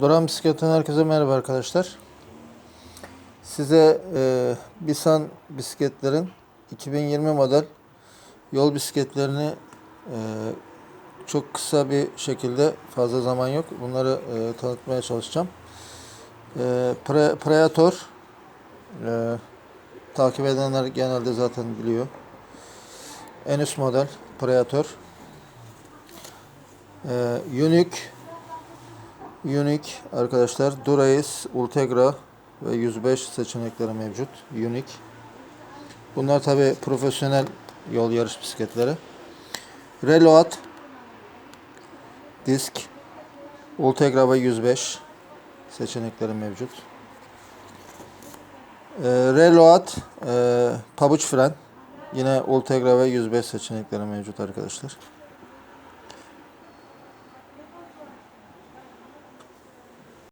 Duran Bisiklet'ten herkese merhaba arkadaşlar. Size e, Bisan bisikletlerin 2020 model yol bisikletlerini e, çok kısa bir şekilde fazla zaman yok. Bunları e, tanıtmaya çalışacağım. E, Pre, Preator e, takip edenler genelde zaten biliyor. En üst model Preator. E, Unique Unique arkadaşlar Durace, Ultegra ve 105 seçenekleri mevcut. Unique. Bunlar tabi profesyonel yol yarış bisikletleri. Reload Disk Ultegra ve 105 seçenekleri mevcut. Ee, Reload e, pabuç fren yine Ultegra ve 105 seçenekleri mevcut arkadaşlar.